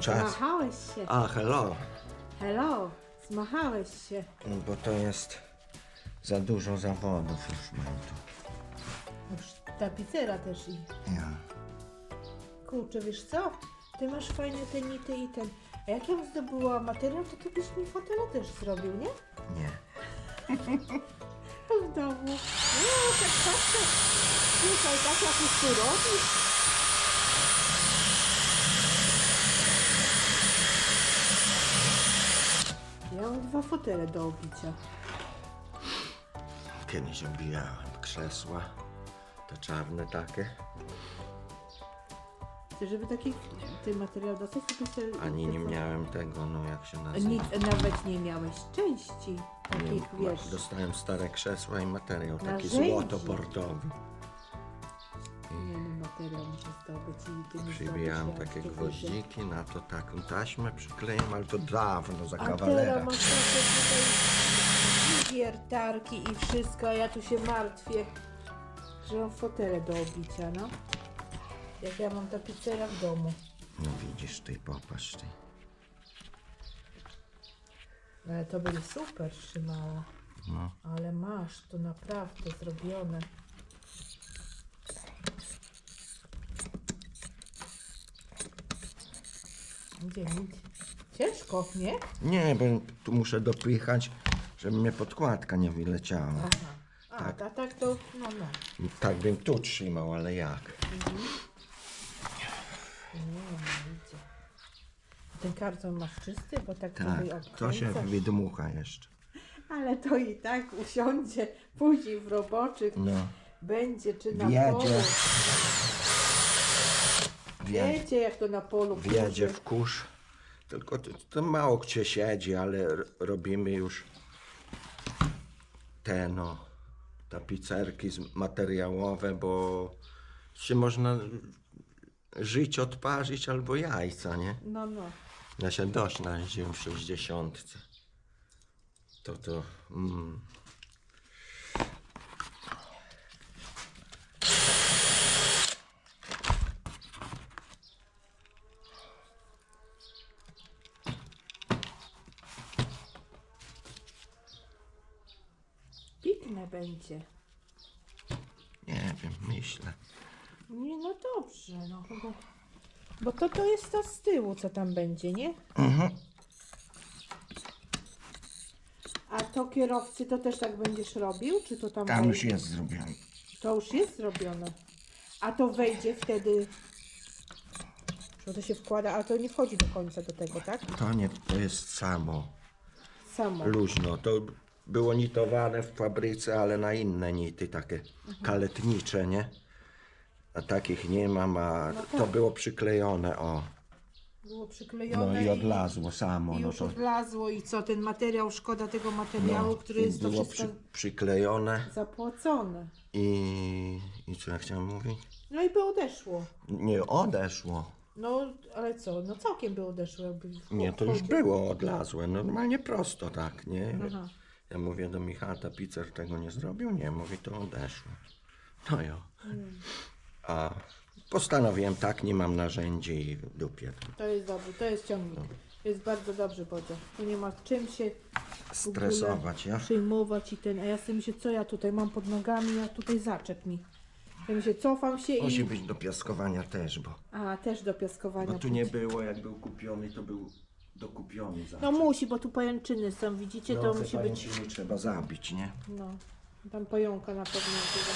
czas. Zmachałeś się. A, hello. Hello, zmachałeś się. Bo to jest za dużo zawodów już mam tu. Już tapicera też i... Ja. Kurczę, wiesz co? Ty masz fajne te nity i ten. A jak ja bym zdobyła materiał, to ty byś mi fotele też zrobił, nie? Nie. W domu. No, tak patrzę. Słuchaj, tak jak już tu robisz. dwa fotele do obicia. Kiedyś obijałem krzesła, te czarne takie. Chcę, żeby taki ten materiał do sobie sobie- Ani nie miałem tego, no jak się nazywa. Nawet nie miałeś części Nie, takich, ma- wiesz, dostałem stare krzesła i materiał taki Narzędzi. złoto-bordowy muszę zdobyć i nie Przybijałam takie gwoździki, na to taką taśmę przykleiłam, ale to dawno za A teraz kawalera. masz takie tutaj wiertarki i wszystko, a ja tu się martwię, że mam fotele do obicia, no. Jak ja mam tapicera w domu. No widzisz ty, popatrz ty. Ale to będzie super trzymało. No. Ale masz to naprawdę zrobione. Ciężko, nie? Nie, bo tu muszę dopychać, żeby mnie podkładka nie wyleciała. Aha. A, Tak. tak, tak to, no, no. Tak bym tu trzymał, ale jak? Nie, no. Ten karton masz czysty, bo tak, Tak, sobie to się odkręcasz. wydmucha jeszcze. Ale to i tak usiądzie później w roboczych. No, Będzie czy na Wjedzie. polu. Wiecie jak to na polu wiedzie kurzy. w kurz. Tylko to, to mało gdzie siedzi, ale robimy już te no, tapicerki materiałowe, bo się można żyć, odparzyć albo jajca, nie? No, no. Ja się dość najeździłem w 60. To to. Mm. Pikne będzie. Nie wiem, myślę. Nie, no dobrze, no chyba. Bo to to jest to z tyłu, co tam będzie, nie? Mhm. A to kierowcy to też tak będziesz robił? Czy to tam Tam już wejdzie? jest zrobione. To już jest zrobione. A to wejdzie wtedy. Że to się wkłada, ale to nie wchodzi do końca do tego, tak? To nie, to jest samo. Samo. Luźno. To było nitowane w fabryce, ale na inne nity, takie kaletnicze, nie? A takich nie mam, a No to tak. było przyklejone, o. Było No przyklejone i odlazło samo. i No już to odlazło i co, ten materiał, szkoda tego materiału, który i jest to było wszystko przy, przyklejone zapłacone. i, i co ja chciałem mówić? No i by odeszło. Nie, odeszło. No, ale co, no całkiem by odeszło, jakby w- Nie, to już wchodził. było odlazłe. Normalnie prosto tak, nie? Aha. Ja mówię do Michała, tapicer tego nie zrobił? Nie, mówi, to odeszło. No jo. A postanowiłem tak, nie mam narzędzi i w dupie. To jest dobrze, to jest ciągnik. To jest bardzo dobrze, Bodzio. Tu nie ma czym się w ogóle Stresować, ja? przyjmować i ten, a ja sobie myślę, co ja tutaj mam pod nogami, a tutaj zaczep mi. Ja myślę, cofam się Musi i... być do piaskowania też, bo, A, też do piaskowania. bo tu nie było, jak był kupiony, to był dokupiony za. No musi, bo tu pajęczyny są, widzicie, to musi być... trzeba zabić, nie? No, tam pająka na pewno chyba.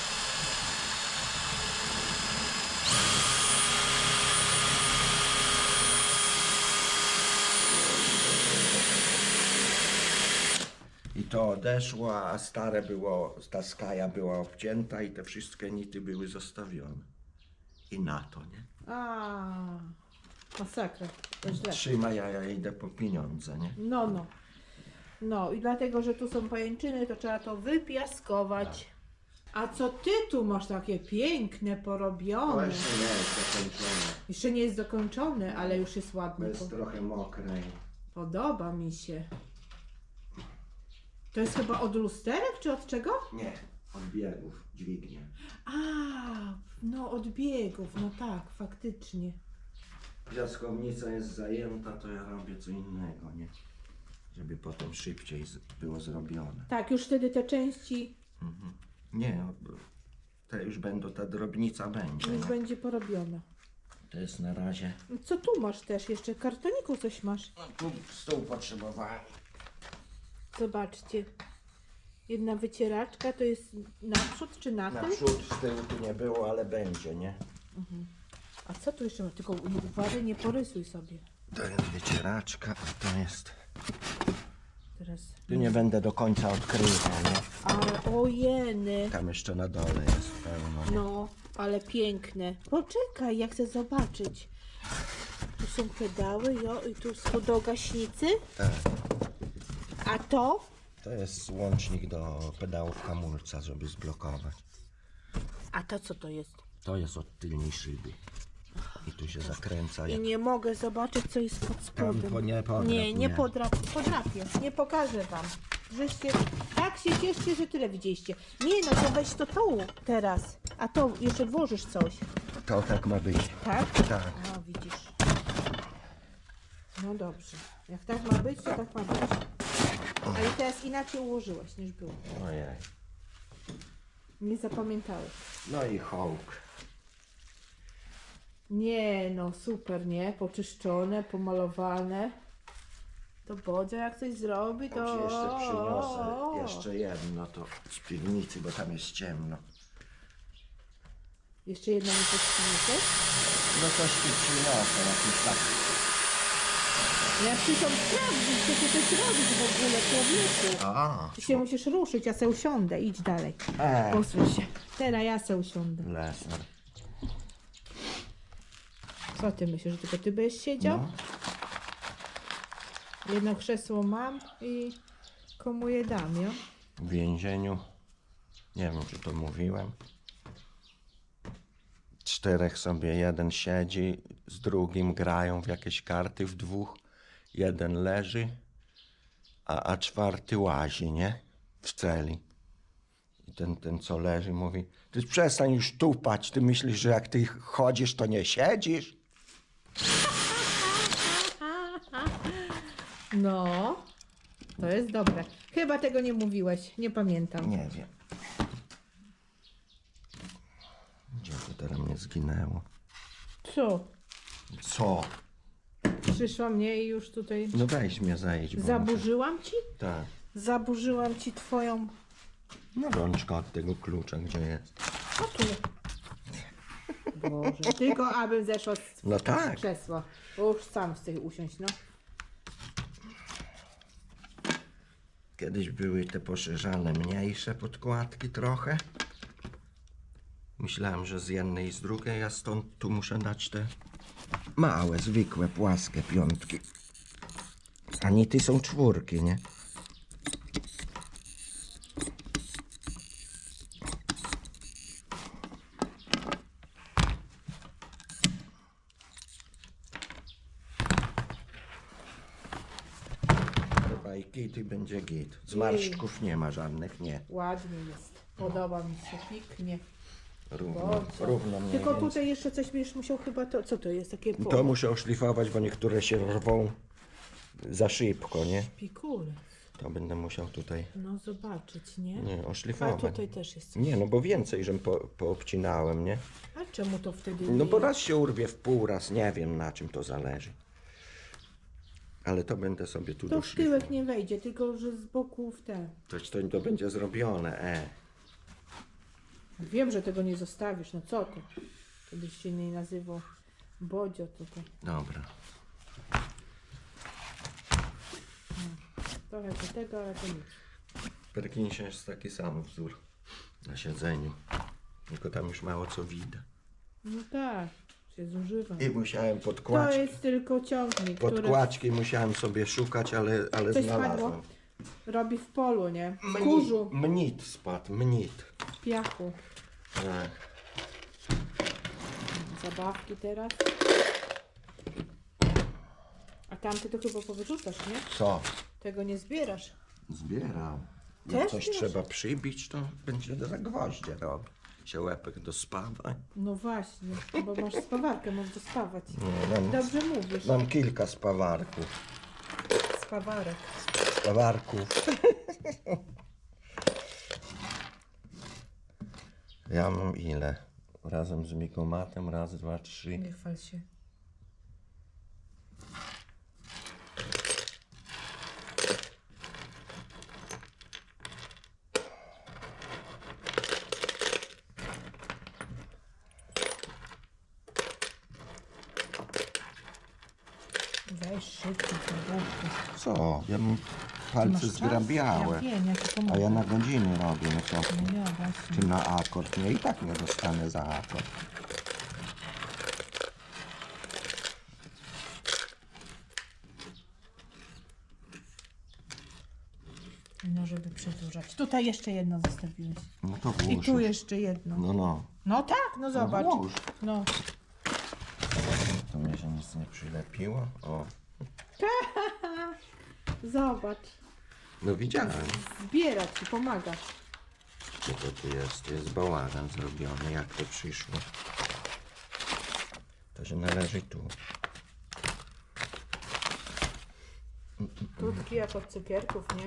I to odeszło, a stare było, ta skaja była obcięta i te wszystkie nity były zostawione. I na to, nie? A, masakra, to źle. Trzymaj, a ja idę po pieniądze, nie? No, no. No i dlatego, że tu są pajęczyny, to trzeba to wypiaskować. A co ty tu masz takie piękne, porobione? nie jest zakończone. Jeszcze nie jest dokończony, ale już jest Bo ładny. jest trochę mokre. Podoba mi się. To jest chyba od lusterek, czy od czego? Nie, od biegów, dźwignie. A, no od biegów, no tak, faktycznie. Piaskownica jest zajęta, to ja robię co innego, nie? Żeby potem szybciej z- było zrobione. Tak, już wtedy te części Nie, te już będą, ta drobnica będzie. już Nie? będzie porobiona. To jest na razie. Co tu masz też? Jeszcze kartoniku coś masz. No, tu stół potrzebowałem. Zobaczcie. Jedna wycieraczka to jest naprzód czy na tym? Naprzód, z tyłu tu nie było, ale będzie, nie? A co tu jeszcze ma? Tylko uważaj, nie porysuj sobie. To jest wycieraczka, a to jest... Teraz. Tu nie będę do końca odkrywał, nie? Ale ojeny. Tam jeszcze na dole jest pełno. No, ale piękne. Poczekaj, ja chcę zobaczyć. Tu są pedały, jo, i tu są do gaśnicy. Tak. A to? To jest łącznik do pedałów hamulca, żeby zblokować. A to co to jest? To jest od tylnej szyby. I tu się zakręca. I Jak... nie mogę zobaczyć, co jest pod spodem. po- nie podrap nie, nie mnie. podrapię. Podrapię. Nie pokażę wam. Żeście tak się cieszcie, że tyle widzieliście. Nie, no to weź to tu teraz. A to jeszcze włożysz coś. To tak ma być. Tak? Tak. A, widzisz. No dobrze. Jak tak ma być, to tak ma być. Ale teraz inaczej ułożyłeś niż było. Ojej. Nie zapamiętałeś. No i hołk. Nie, no super, nie? Poczyszczone, pomalowane. To Bodzio jak coś zrobi, to... Ci jeszcze przyniosę jeszcze jedno to z piwnicy, bo tam jest ciemno. Jeszcze jedno mi podświetlicie? No coś ci przyniosę, jakiś tak. Ja przyszłam sprawdzić, co ty też robisz w ogóle, człowieku. A, Ty się musisz ruszyć, ja se usiądę, idź dalej. e, Posłuchaj się. Teraz ja se usiądę. Co ty myślisz, że tylko ty będziesz siedział? No. Jedno krzesło mam i komu je dam, jo? W więzieniu, nie wiem czy to mówiłem, czterech sobie, jeden siedzi, z drugim grają w jakieś karty w dwóch, jeden leży, a, a czwarty łazi, nie? W celi. I ten, ten co leży mówi, ty przestań już tupać, ty myślisz, że jak ty chodzisz, to nie siedzisz? No, to jest dobre. Chyba tego nie mówiłeś, nie pamiętam. Nie wiem. Gdzie to teraz mnie zginęło? Co? Co? Przyszła mnie i już tutaj... No weź mnie zajdź. bo muszę- Zaburzyłam ci? Tak. Zaburzyłam ci twoją... No rączka od tego klucza, gdzie jest. O tu. Boże, tylko abym zeszła z No tak. krzesła. Bo już sam chcę usiąść, no. Kiedyś były te poszerzane mniejsze podkładki trochę. Myślałem, że z jednej i z drugiej, a stąd tu muszę dać te małe, zwykłe, płaskie piątki. A nity są czwórki, nie? Chyba i git i będzie git. Zmarszczków nie ma żadnych, nie. Ładnie jest. Podoba mi się, piknie. Równo, Bardzo. równo mniej Tylko więcej. tutaj jeszcze coś będziesz musiał chyba to. Co to jest? Takie po... To muszę oszlifować, bo niektóre się rwą za szybko, nie? Pikule. To będę musiał tutaj, No zobaczyć, nie? nie, A oszlifować. tutaj też jest coś. Nie, no bo więcej, żem po, poobcinałem, nie? A czemu to wtedy No nie bo raz się urwie w pół, raz nie wiem na czym to zależy. Ale to będę sobie tu To w doszlifował. tyłek nie wejdzie, tylko że z boku w te. To, to, to będzie zrobione, e. Wiem, że tego nie zostawisz, no co ty? Kiedyś się nie nazywał Bodzio tutaj. Dobra. Trochę do tego, ale to nic. Perkinsie jest taki sam wzór na siedzeniu. Tylko tam już mało co widać. No tak, się zużywa. I musiałem To podkładać. jest tylko ciągnik, który Podkładki musiałem sobie szukać, ale, ale Coś znalazłem. spadło? robi w polu, nie? W Mnit- kurzu, Mnit spadł, mnit. w piachu. Tak. Zabawki teraz. A tamty to chyba powyrzucasz, nie? Co? Tego nie zbierasz. Zbieram. Też Jak coś trzeba przybić, to będzie za gwoździe robić. Się łepek dospawa. No właśnie, bo masz spawarkę, możesz dospawać. Nie, mam, Dobrze mówisz. mam kilka spawarków. Spawarek. Spawarków. Ja mam ile? Razem z mikomatem, raz, dwa, trzy. Nie chwal się. Weź szybko, powolutku. Co? Ja mam palce zgrabiałe. Ja wiem, ja ci A ja na godziny robię, no co? ty? No ja właśnie. Czy na akord? Nie, i tak nie dostanę za akord. No, żeby przedłużać. Tutaj jeszcze jedno zostawiłeś. No to I tu jeszcze jedno. No, no. No tak, no zobacz. włóż. No. To mnie się nic nie przylepiło. O, Zobacz. no widziałem. Zbiera ci, pomaga. Gdzie to tu jest? Jest bałagan zrobiony. Jak to przyszło? To się należy tu. Tutki jak od cukierków, nie?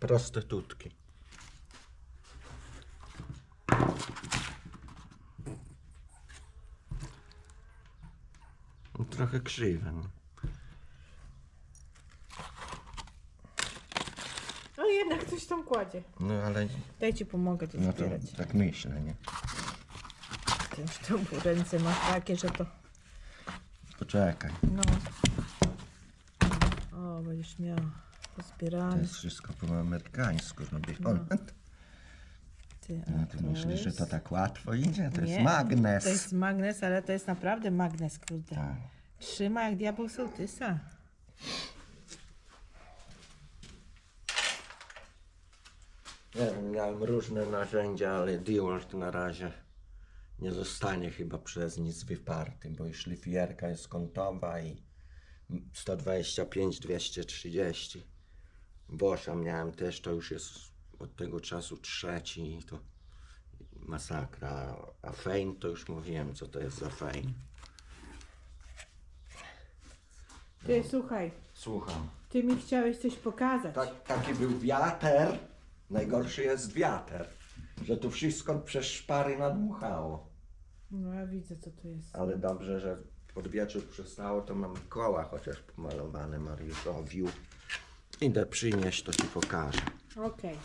Proste tutki. No, trochę krzywe. No jednak coś tam kładzie. no ale Daj ci pomogę ci no to zbierać. tak myślę, nie? Ty już to ręce masz takie, że to... Poczekaj. No. O, będziesz miała To pozbierane. jest wszystko po amerykańsku robione. Ty, a No, ty to myślisz, że to jest- tak łatwo idzie? To Nie, jest magnes. To jest magnes, ale to jest naprawdę magnes, kurde. Tak. Trzyma jak diabeł sołtysa. Nie wiem, miałem różne narzędzia, ale DeWalt na razie nie zostanie chyba przez nic wyparty, bo i szlifierka jest kątowa i 125, 230. Boscha miałem też, to już jest od tego czasu trzeci i to masakra. A Fein to już mówiłem, co to jest za Fein. Ty, słuchaj, Słucham. ty mi chciałeś coś pokazać. Tak, taki był wiater. Najgorszy jest wiater, że tu wszystko przez szpary nadmuchało. No ja widzę, co to jest. Ale dobrze, że pod wieczór przestało, to mam koła chociaż pomalowane Mariuszowi. Idę przynieść, to ci pokażę. Okej.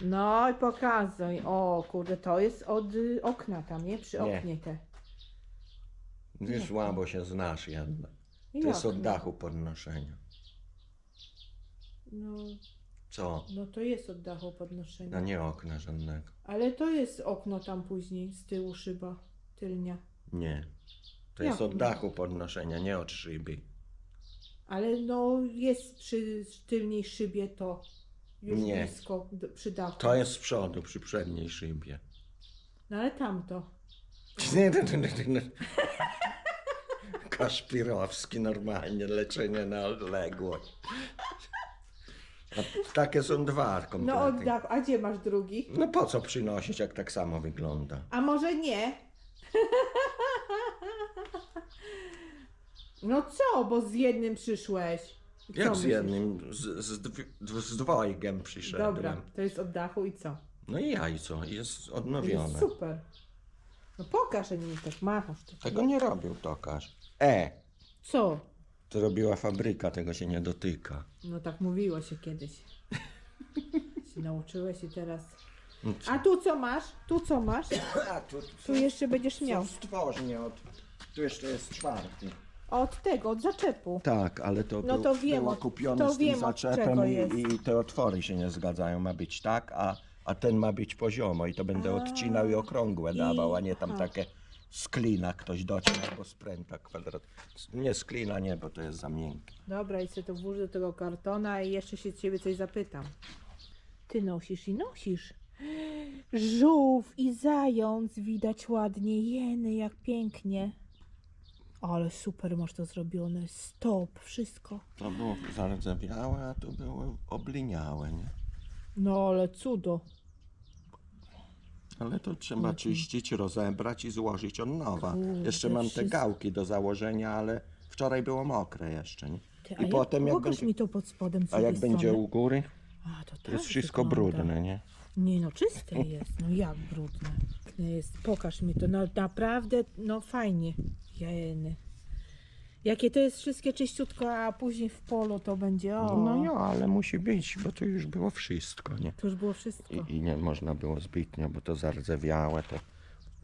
No i pokazuj. O, kurde, to jest od y, okna tam, nie? Przy Nie. oknie te. Ty słabo się znasz jednak. I To jest od okno. dachu podnoszenia. No, Co? no to jest od dachu A podnoszenia. nie okna żadnego. Ale to jest okno tam później, z tyłu szyba, tylnia. Nie. To Jak jest od nie? dachu podnoszenia, nie od szyby. Ale no jest przy tylnej szybie to. Już Nie. blisko d- przy dachu. To jest z przodu, przy przedniej szybie. No ale tamto. Kaszpirowski normalnie, leczenie na odległość. A takie są dwa No dachu. A gdzie masz drugi? No po co przynosić, jak tak samo wygląda? A może nie? No co, bo z jednym przyszłeś. Co Jak z myślisz? jednym, z, z, dw- z dwojgiem przyszedłem. Dobra, to jest od dachu i co? No i jajco, jest odnowione. jest super. No pokaż, że nie tak machasz. Tego nie robił tokarz. E, Co? To robiła fabryka, tego się nie dotyka. No tak mówiło się kiedyś. się nauczyłeś i teraz... No co? A tu co masz? Tu co masz? A, tu, Tu jeszcze będziesz miał. stworznie od... Tu jeszcze jest czwarty. Od tego, od zaczepu. Tak, ale to, No był, to wiem, było kupione to z tym wiem, od czego zaczepem jest. i, i te otwory się nie zgadzają. Ma być tak, a, a ten ma być poziomo i to będę odcinał i okrągłe dawał, a nie tam takie z klina ktoś dociął albo z pręta kwadrat. Nie z klina nie, bo to jest za miękkie. Dobra, i sobie to włóż do tego kartona i jeszcze się ciebie coś zapytam. Ty nosisz i nosisz. Żółw i zając widać ładnie. Jeny, jak pięknie. Ale super masz to zrobione. Stop, wszystko. To było zardzewiałe, a tu było obliniałe, nie? No ale cudo. Ale to trzeba czyścić, rozebrać i złożyć od nowa. Kurde, jeszcze mam te wszystko. gałki do założenia, ale wczoraj było mokre jeszcze, nie? Ty, I a potem jak, jak pokaż będzie, mi to pod spodem z a jak drugiej będzie strony. u góry, A, to, tak jest wszystko wygląda. brudne, nie? Nie no, czyste jest. No jak brudne? Jest. Pokaż mi to. No naprawdę, no fajnie. Jeny. Jakie to jest wszystkie czyściutko, a później w polu to będzie o. No ja, ale musi być, bo to już było wszystko, nie? To już było wszystko. I, I nie można było zbytnio, bo to zardzewiałe, to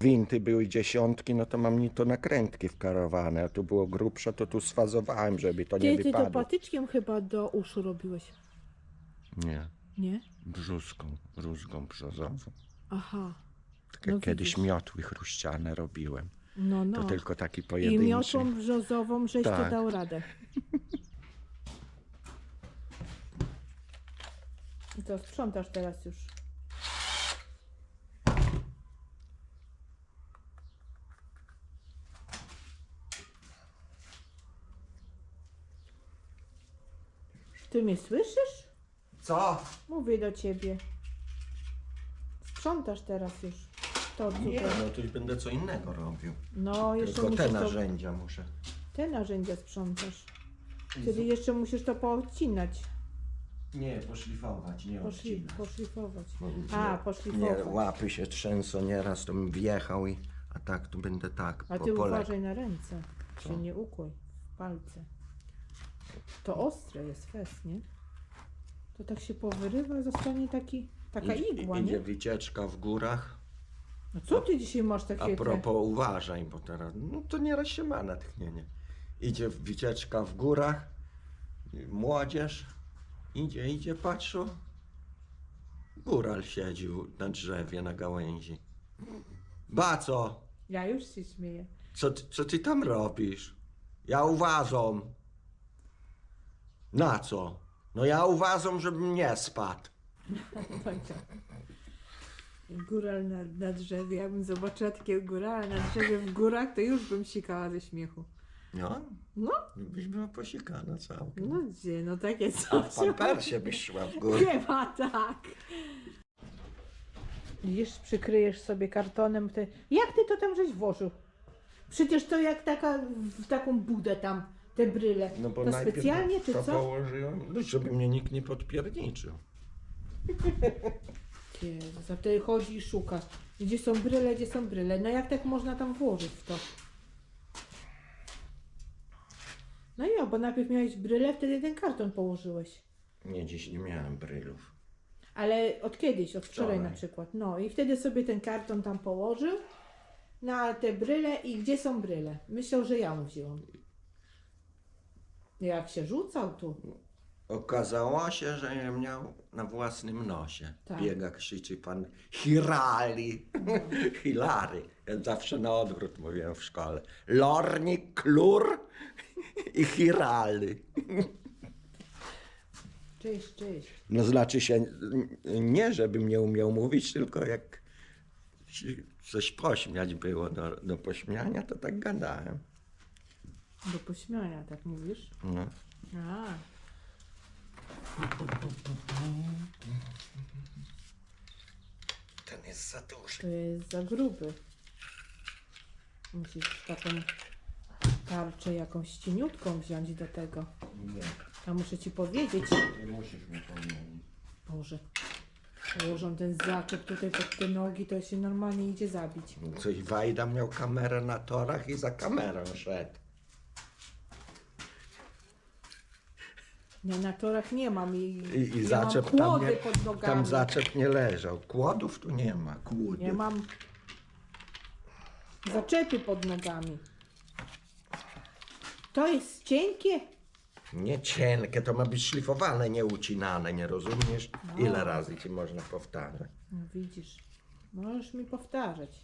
winty były dziesiątki, no to mam ni to nakrętki wkarowane, a tu było grubsze, to tu sfazowałem, żeby to nie Ty, ty to wypadło. patyczkiem chyba do uszu robiłeś, Nie, nie? brzuską, rózgą brzozową. Aha. Tak jak No kiedyś widzisz. miotły chruściane robiłem. No, no. To tylko taki I pojedynczy. miotłą brzozową żeś to Tak. dał radę. I to sprzątasz teraz już. Ty mnie słyszysz? Co? Mówię do ciebie. Sprzątasz teraz już. To Nie, no to już będę co innego robił. No, jeszcze Tylko te musisz to, narzędzia muszę. te narzędzia sprzątasz. Wtedy jeszcze musisz to poodcinać. Nie, poszlifować, nie Poszli, odcinać. poszlifować. Bo A, poszlifować. Nie, łapy się trzęsą nieraz, to bym wjechał i... A tak, tu będę tak, A po, ty po uważaj na ręce. Co? Się nie ukłoj w palce. To ostre jest fest, nie? To tak się powyrywa, zostanie taki, taka igła, Idzie nie? wycieczka w górach. No co ty dzisiaj masz A propos, uważaj, bo teraz, no to nieraz się ma natchnienie. Idzie wycieczka w górach, młodzież, idzie, idzie, patrzą. Góral siedzi na drzewie, na gałęzi. Baco, Ja już się śmieję. co, ty- co ty tam robisz? Ja uważam. Na co? No ja uważam, żebym nie spadł. Góral na, na drzewie. Jakbym zobaczyła takiego górala na drzewie w górach, to już bym sikała ze śmiechu. No, No, byś była posikana całkiem. no gdzie? No takie A coś. w pampersie byś szła w górę. Chyba tak. Widzisz, przykryjesz sobie kartonem. Te... Jak ty to tam żeś włożył? Przecież to jak taka, w taką budę tam, te bryle. No bo to najpierw specjalnie, czy to co? położyłem, no, żeby mnie nikt nie podpierniczył. Jezus, a wtedy chodzi i szuka. Gdzie są bryle, gdzie są bryle. No jak tak można tam włożyć w to? No ja, bo najpierw miałeś bryle, wtedy ten karton położyłeś. Nie, dziś nie miałem brylów. Ale od kiedyś, od wczoraj, Wczoraj. na przykład. No i wtedy sobie ten karton tam położył na te bryle i gdzie są bryle? Myślał, że ja mu wzięłam. Jak się rzucał tu. Okazało się, że miał na własnym nosie. Tak. Biega, krzyczy pan Hirali. Hilary. Ja zawsze na odwrót mówiłem w szkole. Lornik, klur i Hirali. Cześć, cześć. No znaczy się, nie żebym nie umiał mówić, tylko jak coś pośmiać było do, do pośmiania, to tak gadałem. Do pośmiania, tak mówisz? No. A. Ten jest za duży. To jest za gruby. Musisz taką tarczę jakąś cieniutką wziąć do tego. Nie, A muszę ci powiedzieć, nie musisz mi powiedzieć. Boże, położą ten zaczep tutaj pod te nogi, to się normalnie idzie zabić. Coś Wajda miał kamerę na torach i za kamerą szedł. Ja na torach nie mam i, I, i ja zaczep mam tam kłody nie, pod nogami. tam zaczep nie leżał. Kłodów tu nie ma. Ja mam zaczepy pod nogami. To jest cienkie? Nie cienkie, to ma być szlifowane, nie ucinane, nie rozumiesz? No. Ile razy ci można powtarzać? No widzisz, możesz mi powtarzać.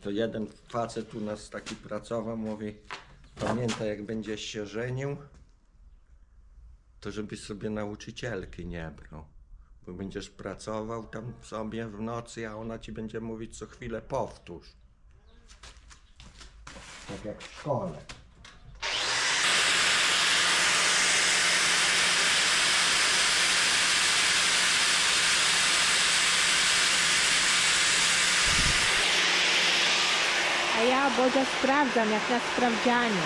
To jeden facet u nas taki pracował, mówi, pamiętaj jak będziesz się żenił, to żebyś sobie nauczycielki nie brał. Bo będziesz pracował tam sobie w nocy, a ona ci będzie mówić co chwilę powtórz. Tak jak w szkole. Bodzia sprawdzam, jak na sprawdzianie.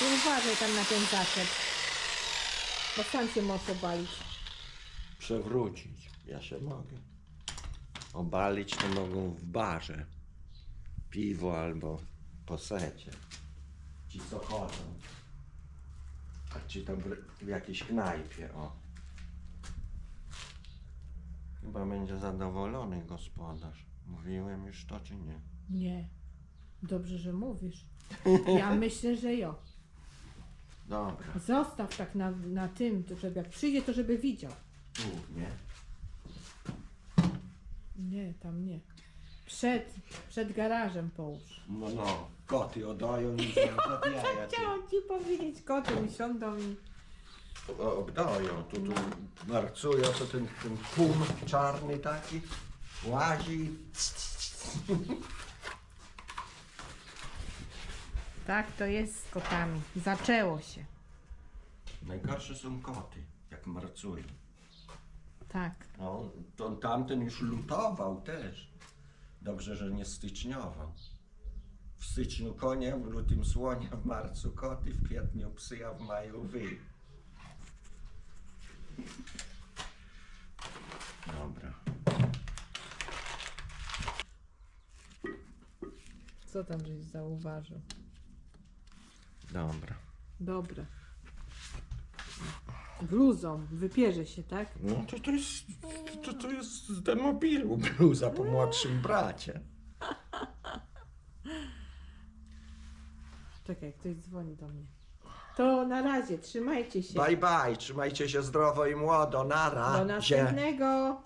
Uważaj tam na ten zaczep, bo sam się może balić. Przewrócić. Ja się mogę. Obalić to mogą w barze. Piwo albo po secie. Ci co chodzą. A to br- w jakiejś knajpie, o. Chyba będzie zadowolony gospodarz. Mówiłem już to, czy nie? Nie. Dobrze, że mówisz. Ja myślę, że jo. Dobra. Zostaw tak na, na tym, to żeby jak przyjdzie, to żeby widział. Tu, nie? Nie, tam nie. Przed, przed garażem połóż. No, no. Koty odają i zabijają. Chciałam ci powiedzieć, koty mi siądą i... O, Obdają, tu, tu marcują, to ten, ten tłum czarny taki łazi. Tak to jest z kotami. Zaczęło się. Najgorsze są koty, jak marcują. Tak. No, to tamten już lutował też. Dobrze, że nie styczniował. W styczniu konie, w lutym słonie, w marcu koty, w kwietniu psy, a w maju wy. Dobra. Co tam żeś zauważył? Dobra. Dobra. Bluzą wypierze się, tak? No to to jest, to, to jest z demobilu bluza po młodszym bracie. Czekaj, ktoś dzwoni do mnie. To na razie, trzymajcie się. Bye bye, trzymajcie się zdrowo i młodo, nara. Do następnego.